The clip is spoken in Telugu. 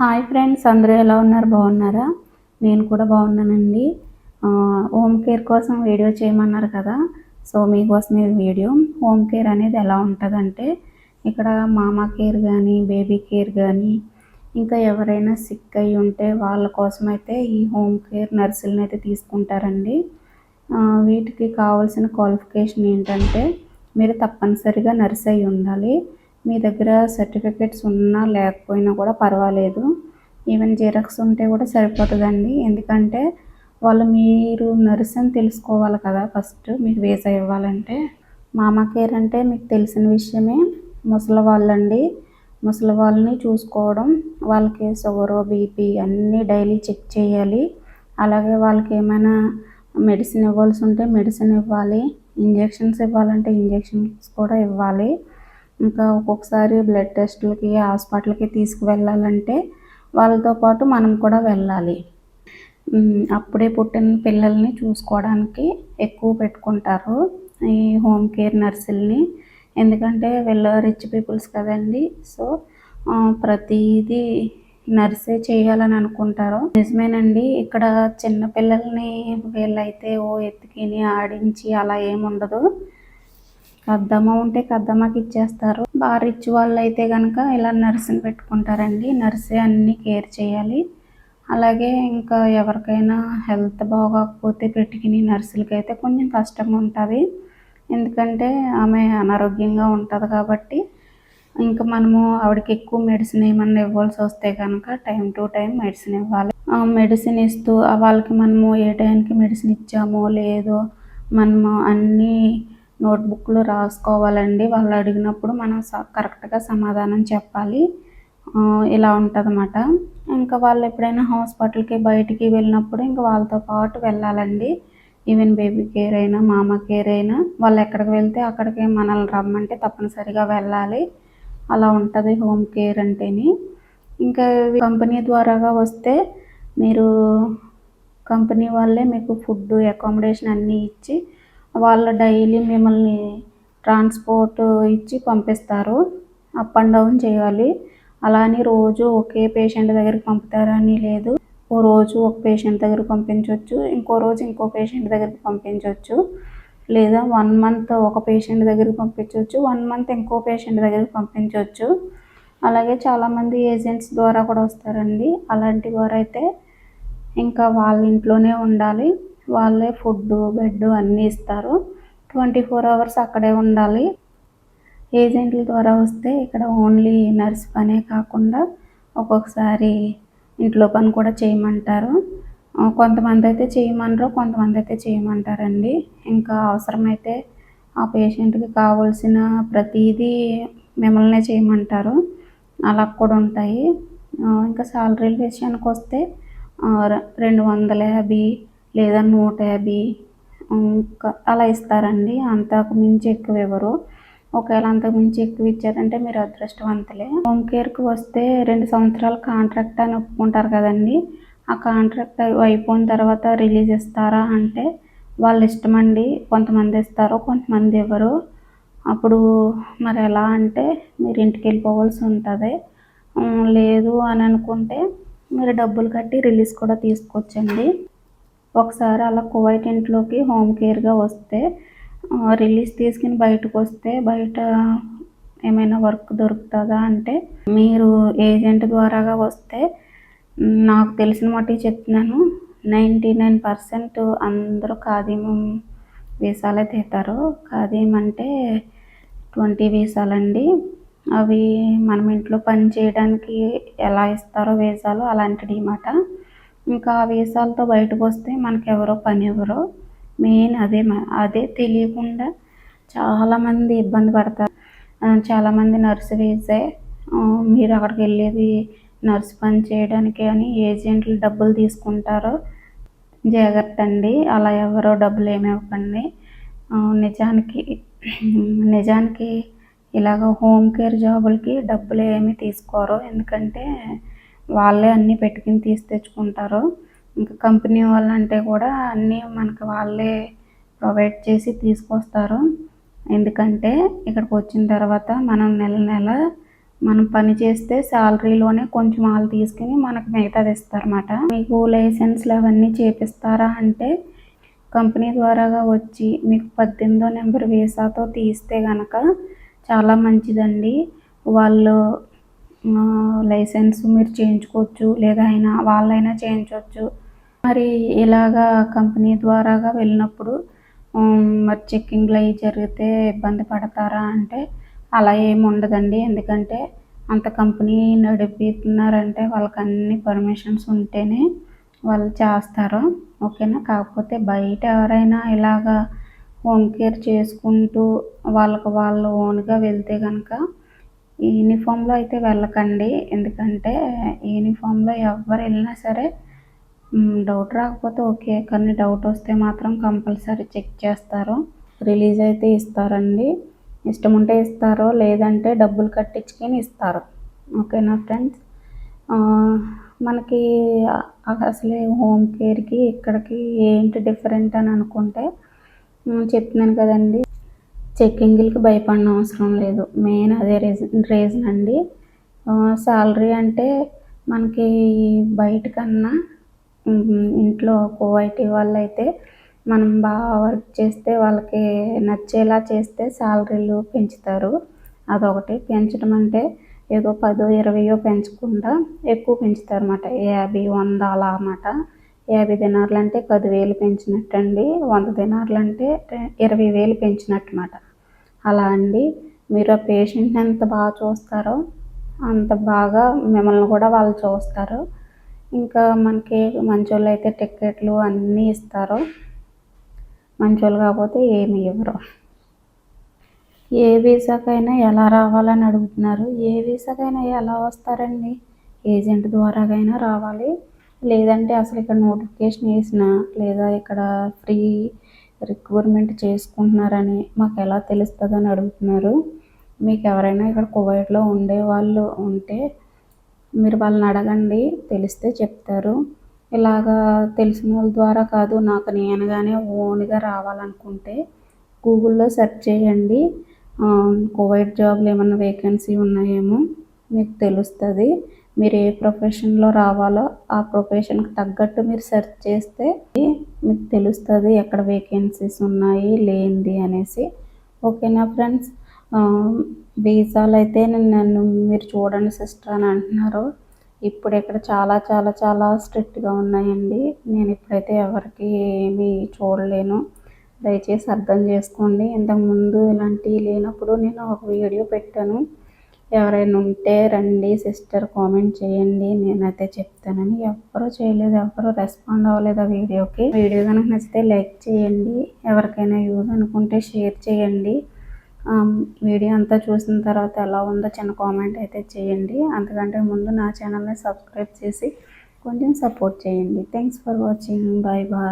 హాయ్ ఫ్రెండ్స్ అందరూ ఎలా ఉన్నారు? బాగున్నారా? నేను కూడా బాగున్నానండి. హోమ్ కేర్ కోసం వీడియో చేయమన్నారు కదా. సో మీకోసం ఈ వీడియో. హోమ్ కేర్ అనేది ఎలా ఉంటుందంటే ఇక్కడ మామా కేర్ కానీ బేబీ కేర్ కానీ ఇంకా ఎవరైనా సిక్ అయి ఉంటే వాళ్ళ కోసం అయితే ఈ హోమ్ కేర్ నర్సులను అయితే తీసుకుంటారండి. వీటికి కావాల్సిన క్వాలిఫికేషన్ ఏంటంటే మీరు తప్పనిసరిగా నర్స్ అయి ఉండాలి మీ దగ్గర సర్టిఫికెట్స్ ఉన్నా లేకపోయినా కూడా పర్వాలేదు. ఈవెన్ జిరాక్స్ ఉంటే కూడా సరిపోతుందండి. ఎందుకంటే వాళ్ళు మీరు నర్స్ అని తెలుసుకోవాలి కదా ఫస్ట్ మీకు వీసా ఇవ్వాలంటే. మామా కేర్ అంటే మీకు తెలిసిన విషయమే. ముసలి వాళ్ళండి. ముసలి వాళ్ళని చూసుకోవడం వాళ్ళకి షుగరు బీపీ అన్నీ డైలీ చెక్ చేయాలి. అలాగే వాళ్ళకి ఏమైనా మెడిసిన్ ఇవ్వాల్సి ఉంటే మెడిసిన్ ఇవ్వాలి. ఇంజెక్షన్స్ ఇవ్వాలంటే ఇంజెక్షన్స్ కూడా ఇవ్వాలి. ఇంకా ఒక్కొక్కసారి బ్లడ్ టెస్టులకి హాస్పిటల్కి తీసుకువెళ్ళాలంటే వాళ్ళతో పాటు మనం కూడా వెళ్ళాలి. అప్పుడే పుట్టిన పిల్లల్ని చూసుకోవడానికి ఎక్కువ పెట్టుకుంటారు ఈ హోమ్ కేర్ నర్సుల్ని ఎందుకంటే వీళ్ళు రిచ్ పీపుల్స్ కదండి. సో ప్రతిదీ నర్సే చేయాలని అనుకుంటారు. నిజమేనండి ఇక్కడ చిన్న పిల్లల్ని వీళ్ళైతే ఓ ఎత్తుకిని ఆడించి అలా ఏముండదు. కద్దమ్మ ఉంటే కద్దమ్మకి ఇచ్చేస్తారు. బాగా రిచ్ వాళ్ళు అయితే కనుక ఇలా నర్సుని పెట్టుకుంటారండి. నర్సే అన్ని కేర్ చేయాలి. అలాగే ఇంకా ఎవరికైనా హెల్త్ బాగోకపోతే పెట్టుకుని నర్సులకి అయితే కొంచెం కష్టంగా ఉంటుంది. ఎందుకంటే ఆమె అనారోగ్యంగా ఉంటుంది కాబట్టి ఇంకా మనము ఆవిడకి ఎక్కువ మెడిసిన్ ఏమన్నా ఇవ్వాల్సి వస్తే కనుక టైం టు టైం మెడిసిన్ ఇవ్వాలి. ఆ మెడిసిన్ ఇస్తూ వాళ్ళకి మనము ఏ టైంకి మెడిసిన్ ఇచ్చామో లేదో మనము అన్నీ నోట్బుక్లో రాసుకోవాలండి. వాళ్ళు అడిగినప్పుడు మనం స కరెక్ట్గా సమాధానం చెప్పాలి. ఇలా ఉంటుందన్నమాట. ఇంకా వాళ్ళు ఎప్పుడైనా హాస్పిటల్కి బయటికి వెళ్ళినప్పుడు ఇంకా వాళ్ళతో పాటు వెళ్ళాలండి. ఈవెన్ బేబీ కేర్ అయినా మామ కేర్ అయినా. వాళ్ళు ఎక్కడికి వెళ్తే అక్కడికి మనల్ని రమ్మంటే తప్పనిసరిగా వెళ్ళాలి. అలా ఉంటుంది హోమ్ కేర్ అంటేని. ఇంకా కంపెనీ ద్వారాగా వస్తే మీరు కంపెనీ వాళ్ళే మీకు ఫుడ్ అకామిడేషన్ అన్నీ ఇచ్చి వాళ్ళు డైలీ మిమ్మల్ని ట్రాన్స్పోర్ట్ ఇచ్చి పంపిస్తారు. అప్ అండ్ డౌన్ చేయాలి. అలా అని రోజు ఒకే పేషెంట్ దగ్గరికి పంపుతారని లేదు. ఓ రోజు ఒక పేషెంట్ దగ్గరికి పంపించవచ్చు ఇంకో రోజు ఇంకో పేషెంట్ దగ్గరికి పంపించవచ్చు లేదా వన్ మంత్ ఒక పేషెంట్ దగ్గరికి పంపించవచ్చు వన్ మంత్ ఇంకో పేషెంట్ దగ్గరికి పంపించవచ్చు అలాగే చాలామంది ఏజెంట్స్ ద్వారా కూడా వస్తారండి. అలాంటి వారైతే ఇంకా వాళ్ళ ఇంట్లోనే ఉండాలి. వాళ్ళే ఫుడ్ బెడ్ అన్నీ ఇస్తారు. ట్వంటీ ఫోర్ అవర్స్ అక్కడే ఉండాలి. ఏజెంట్ల ద్వారా వస్తే ఇక్కడ ఓన్లీ నర్స్ పనే కాకుండా ఒక్కొక్కసారి ఇంట్లో పని కూడా చేయమంటారు. కొంతమంది అయితే చేయమనరు కొంతమంది అయితే చేయమంటారండి. ఇంకా అవసరమైతే ఆ పేషెంట్కి కావాల్సిన ప్రతిదీ మిమ్మల్నే చేయమంటారు. అలా కూడా ఉంటాయి. ఇంకా శాలరీల విషయానికి వస్తే రెండు వందల యాభై లేదా నూట యాభై ఇంకా అలా ఇస్తారండి. అంతకు మించి ఎక్కువ ఇవ్వరు. ఒకవేళ అంతకు మించి ఎక్కువ ఇచ్చారంటే మీరు అదృష్టవంతులే. హోమ్ కేర్కి వస్తే రెండు సంవత్సరాల కాంట్రాక్ట్ అని ఒప్పుకుంటారు కదండి. ఆ కాంట్రాక్ట్ అయిపోయిన తర్వాత రిలీజ్ ఇస్తారా అంటే వాళ్ళ ఇష్టం అండి కొంతమంది ఇస్తారు కొంతమంది ఇవ్వరు. అప్పుడు మరి ఎలా అంటే మీరు ఇంటికి వెళ్ళిపోవాల్సి ఉంటుంది. లేదు అని అనుకుంటే మీరు డబ్బులు కట్టి రిలీజ్ కూడా తీసుకోవచ్చండి. ఒకసారి అలా కువైట్ ఇంట్లోకి హోమ్ కేర్గా వస్తే రిలీజ్ తీసుకుని బయటకు వస్తే బయట ఏమైనా వర్క్ దొరుకుతుందా అంటే మీరు ఏజెంట్ ద్వారాగా వస్తే నాకు తెలిసిన మట్టి చెప్తున్నాను నైంటీ నైన్ పర్సెంట్ అందరూ ఖాదీమం వీసాలే తీతారు ఖాదీం అంటే ట్వంటీ వీసాలండి. అవి మనం ఇంట్లో పని చేయడానికి ఎలా ఇస్తారో వీసాలు అలాంటిది అన్నమాట ఇంకా ఆ వీసాలతో బయటకు వస్తే మనకి ఎవరో పని ఎవరో మెయిన్ అదే మ- అదే తెలియకుండా చాలామంది ఇబ్బంది పడతారు. చాలామంది నర్సు వీసే మీరు అక్కడికి వెళ్ళేది నర్సు పని చేయడానికి అని ఏజెంట్లు డబ్బులు తీసుకుంటారు. జాగ్రత్త అండి అలా ఎవరో డబ్బులు ఏమి ఇవ్వకండి. నిజానికి నిజానికి ఇలాగ హోమ్ కేర్ జాబులకి డబ్బులు ఏమీ తీసుకోరు. ఎందుకంటే వాళ్ళే అన్నీ పెట్టుకుని తీసి తెచ్చుకుంటారు. ఇంకా కంపెనీ వాళ్ళు అంటే కూడా అన్నీ మనకి వాళ్ళే ప్రొవైడ్ చేసి తీసుకొస్తారు. ఎందుకంటే ఇక్కడికి వచ్చిన తర్వాత మనం నెల నెల మనం పని చేస్తే శాలరీలోనే కొంచెం వాళ్ళు తీసుకుని మనకు మిగతాది ఇస్తారన్నమాట. మీకు లైసెన్స్లు అవన్నీ చేపిస్తారా అంటే కంపెనీ ద్వారాగా వచ్చి మీకు పద్దెనిమిదో నెంబర్ వీసాతో తీస్తే కనుక చాలా మంచిదండి. వాళ్ళు లైసెన్స్ మీరు చేయించుకోవచ్చు లేదా అయినా వాళ్ళైనా చేయించవచ్చు. మరి ఇలాగా కంపెనీ ద్వారాగా వెళ్ళినప్పుడు మరి చెక్కింగ్లు అవి జరిగితే ఇబ్బంది పడతారా అంటే అలా ఏమి ఉండదండి. ఎందుకంటే అంత కంపెనీ నడిపిస్తున్నారంటే వాళ్ళకి అన్ని పర్మిషన్స్ ఉంటేనే వాళ్ళు చేస్తారు. ఓకేనా? కాకపోతే బయట ఎవరైనా ఇలాగా హోమ్ కేర్ చేసుకుంటూ వాళ్ళకు వాళ్ళు ఓన్గా వెళ్తే కనుక యూనిఫామ్లో అయితే వెళ్ళకండి. ఎందుకంటే యూనిఫామ్లో ఎవరు వెళ్ళినా సరే డౌట్ రాకపోతే ఓకే. కానీ డౌట్ వస్తే మాత్రం కంపల్సరీ చెక్ చేస్తారు. రిలీజ్ అయితే ఇస్తారండి. ఇష్టం ఉంటే ఇస్తారు లేదంటే డబ్బులు కట్టించుకొని ఇస్తారు. ఓకేనా ఫ్రెండ్స్? మనకి అసలే హోమ్ కేర్కి ఇక్కడికి ఏంటి డిఫరెంట్ అని అనుకుంటే చెప్తున్నాను కదండి. చెక్కింగ్లకి భయపడిన అవసరం లేదు. మెయిన్ అదే రీజన్ రీజన్ అండి. శాలరీ అంటే మనకి బయట కన్నా ఇంట్లో కోవైటీ వాళ్ళు అయితే మనం బాగా వర్క్ చేస్తే వాళ్ళకి నచ్చేలా చేస్తే శాలరీలు పెంచుతారు. అదొకటి. పెంచడం అంటే ఏదో పదో ఇరవయో పెంచకుండా ఎక్కువ పెంచుతారు అన్నమాట యాభై వంద అలా అన్నమాట. యాభై దినార్లు అంటే పదివేలు పెంచినట్టు అండి వంద దినార్లు అంటే ఇరవై వేలు పెంచినట్టు అన్నమాట అలా అండి. మీరు ఆ పేషెంట్ని ఎంత బాగా చూస్తారో అంత బాగా మిమ్మల్ని కూడా వాళ్ళు చూస్తారు. ఇంకా మనకి మంచోళ్ళు అయితే టికెట్లు అన్నీ ఇస్తారు. మంచోళ్ళు కాకపోతే ఏమి ఇవ్వరు. ఏ వీసాకైనా ఎలా రావాలని అడుగుతున్నారు? ఏ వీసాకైనా ఎలా వస్తారండి? ఏజెంట్ ద్వారాగైనా రావాలి. లేదంటే అసలు ఇక్కడ నోటిఫికేషన్ వేసిన లేదా ఇక్కడ ఫ్రీ రిక్రూట్మెంట్ చేసుకుంటున్నారని మాకు ఎలా తెలుస్తుందని అడుగుతున్నారు. మీకు ఎవరైనా ఇక్కడ కువైట్లో ఉండే వాళ్ళు ఉంటే మీరు వాళ్ళని అడగండి తెలిస్తే చెప్తారు. ఇలాగా తెలిసిన వాళ్ళ ద్వారా కాదు నాకు నేనుగానే ఓన్గా రావాలనుకుంటే గూగుల్లో సెర్చ్ చేయండి. కువైట్ జాబ్లు ఏమైనా వేకెన్సీ ఉన్నాయేమో మీకు తెలుస్తుంది. మీరు ఏ ప్రొఫెషన్లో రావాలో ఆ ప్రొఫెషన్కి తగ్గట్టు మీరు సెర్చ్ చేస్తే మీకు తెలుస్తుంది ఎక్కడ వేకెన్సీస్ ఉన్నాయి లేనిది అనేసి. ఓకేనా ఫ్రెండ్స్ వీసాలు అయితే నన్ను మీరు చూడండి సిస్టర్ అని అంటున్నారు. ఇప్పుడు ఇక్కడ చాలా చాలా చాలా స్ట్రిక్ట్గా ఉన్నాయండి. నేను ఇప్పుడైతే ఎవరికి ఏమీ చూడలేను. దయచేసి అర్థం చేసుకోండి. ఇంతకుముందు ఇలాంటివి లేనప్పుడు నేను ఒక వీడియో పెట్టాను. ఎవరైనా ఉంటే రండి సిస్టర్ కామెంట్ చేయండి. నేనైతే చెప్తానని ఎవ్వరూ చేయలేదు ఎవ్వరూ రెస్పాండ్ అవ్వలేదు ఆ వీడియోకి. వీడియో కనుక నచ్చితే లైక్ చేయండి ఎవరికైనా యూజ్ అనుకుంటే షేర్ చేయండి. వీడియో అంతా చూసిన తర్వాత ఎలా ఉందో చిన్న కామెంట్ అయితే చేయండి. అంతకంటే ముందు నా ఛానల్ని సబ్స్క్రైబ్ చేసి కొంచెం సపోర్ట్ చేయండి. Thanks for watching bye bye